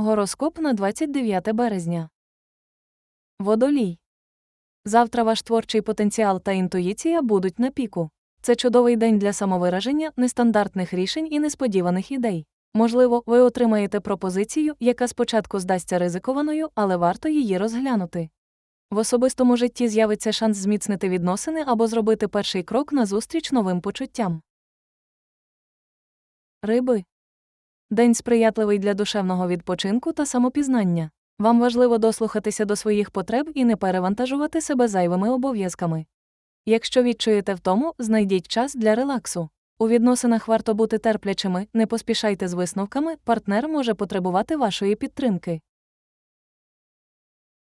Гороскоп на 29 березня. Водолій. Завтра ваш творчий потенціал та інтуїція будуть на піку. Це чудовий день для самовираження, нестандартних рішень і несподіваних ідей. Можливо, ви отримаєте пропозицію, яка спочатку здасться ризикованою, але варто її розглянути. В особистому житті з'явиться шанс зміцнити відносини або зробити перший крок назустріч новим почуттям. Риби. День сприятливий для душевного відпочинку та самопізнання. Вам важливо дослухатися до своїх потреб і не перевантажувати себе зайвими обов'язками. Якщо відчуєте втому, знайдіть час для релаксу. У відносинах варто бути терплячими, не поспішайте з висновками, партнер може потребувати вашої підтримки.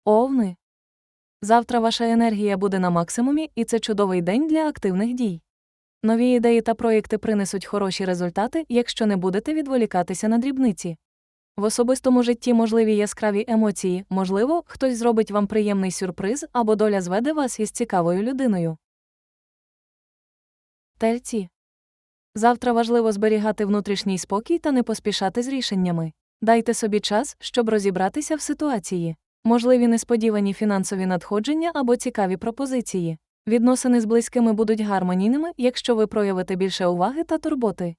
Овни. Завтра ваша енергія буде на максимумі, і це чудовий день для активних дій. Нові ідеї та проєкти принесуть хороші результати, якщо не будете відволікатися на дрібниці. В особистому житті можливі яскраві емоції, можливо, хтось зробить вам приємний сюрприз або доля зведе вас із цікавою людиною. Тельці. Завтра важливо зберігати внутрішній спокій та не поспішати з рішеннями. Дайте собі час, щоб розібратися в ситуації. Можливі несподівані фінансові надходження або цікаві пропозиції. Відносини з близькими будуть гармонійними, якщо ви проявите більше уваги та турботи.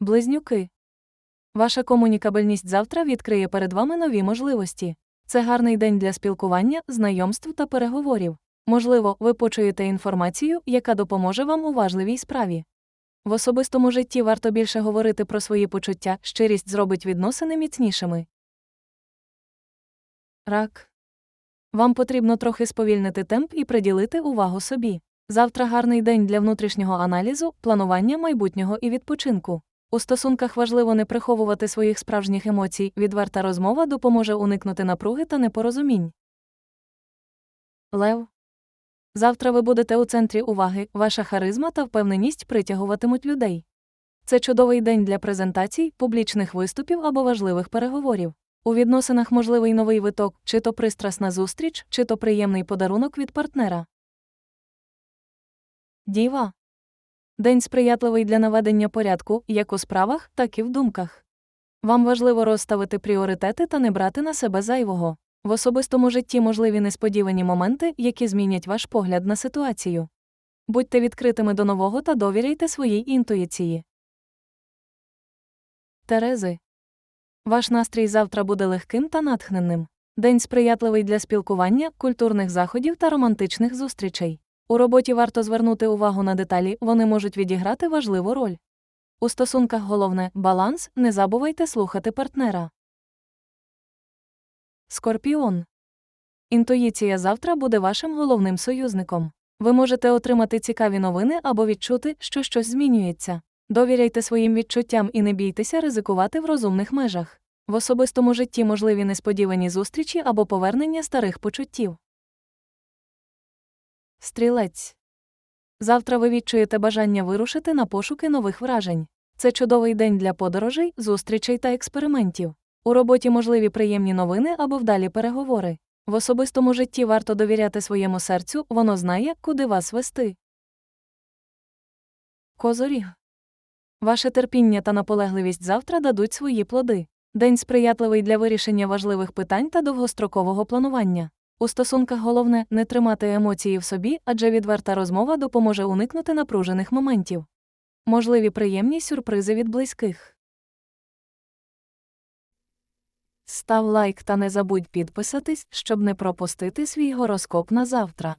Близнюки. Ваша комунікабельність завтра відкриє перед вами нові можливості. Це гарний день для спілкування, знайомств та переговорів. Можливо, ви почуєте інформацію, яка допоможе вам у важливій справі. В особистому житті варто більше говорити про свої почуття, щирість зробить відносини міцнішими. Рак. Вам потрібно трохи сповільнити темп і приділити увагу собі. Завтра гарний день для внутрішнього аналізу, планування майбутнього і відпочинку. У стосунках важливо не приховувати своїх справжніх емоцій, відверта розмова допоможе уникнути напруги та непорозумінь. Лев. Завтра ви будете у центрі уваги, ваша харизма та впевненість притягуватимуть людей. Це чудовий день для презентацій, публічних виступів або важливих переговорів. У відносинах можливий новий виток, чи то пристрасна зустріч, чи то приємний подарунок від партнера. Діва. День сприятливий для наведення порядку як у справах, так і в думках. Вам важливо розставити пріоритети та не брати на себе зайвого. В особистому житті можливі несподівані моменти, які змінять ваш погляд на ситуацію. Будьте відкритими до нового та довіряйте своїй інтуїції. Терези. Ваш настрій завтра буде легким та натхненним. День сприятливий для спілкування, культурних заходів та романтичних зустрічей. У роботі варто звернути увагу на деталі, вони можуть відіграти важливу роль. У стосунках головне баланс, не забувайте слухати партнера. Скорпіон. Інтуїція завтра буде вашим головним союзником. Ви можете отримати цікаві новини або відчути, що щось змінюється. Довіряйте своїм відчуттям і не бійтеся ризикувати в розумних межах. В особистому житті можливі несподівані зустрічі або повернення старих почуттів. Стрілець. Завтра ви відчуєте бажання вирушити на пошуки нових вражень. Це чудовий день для подорожей, зустрічей та експериментів. У роботі можливі приємні новини або вдалі переговори. В особистому житті варто довіряти своєму серцю, воно знає, куди вас вести. Козоріг. Ваше терпіння та наполегливість завтра дадуть свої плоди. День сприятливий для вирішення важливих питань та довгострокового планування. У стосунках головне не тримати емоції в собі, адже відверта розмова допоможе уникнути напружених моментів. Можливі приємні сюрпризи від близьких. Став лайк та не забудь підписатись, щоб не пропустити свій гороскоп на завтра.